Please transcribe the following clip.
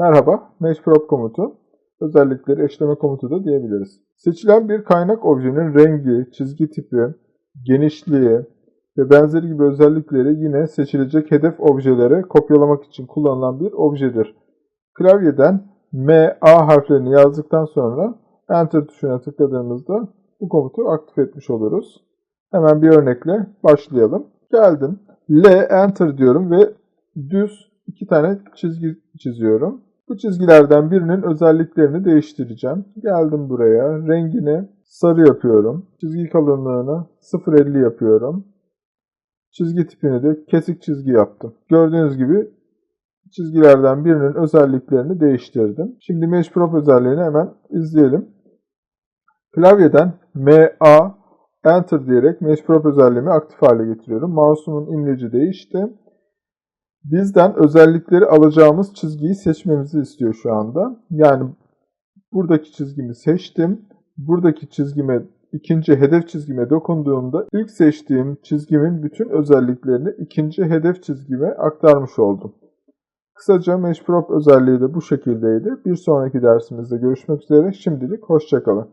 Merhaba, MeshProp komutu. Özellikleri eşleme komutu da diyebiliriz. Seçilen bir kaynak objenin rengi, çizgi tipi, genişliği ve benzeri gibi özellikleri yine seçilecek hedef objelere kopyalamak için kullanılan bir objedir. Klavyeden M, A harflerini yazdıktan sonra Enter tuşuna tıkladığımızda bu komutu aktif etmiş oluruz. Hemen bir örnekle başlayalım. Geldim. L, Enter diyorum ve düz iki tane çizgi çiziyorum. Bu çizgilerden birinin özelliklerini değiştireceğim. Geldim buraya. Rengini sarı yapıyorum. Çizgi kalınlığını 0.50 yapıyorum. Çizgi tipini de kesik çizgi yaptım. Gördüğünüz gibi çizgilerden birinin özelliklerini değiştirdim. Şimdi Mesh Prop özelliğini hemen izleyelim. Klavyeden MA Enter diyerek Mesh Prop özelliğimi aktif hale getiriyorum. Mouse'umun imleci değişti. Bizden özellikleri alacağımız çizgiyi seçmemizi istiyor şu anda. Yani buradaki çizgimi seçtim. Buradaki çizgime ikinci hedef çizgime dokunduğumda ilk seçtiğim çizgimin bütün özelliklerini ikinci hedef çizgime aktarmış oldum. Kısaca Mesh Prop özelliği de bu şekildeydi. Bir sonraki dersimizde görüşmek üzere. Şimdilik hoşçakalın.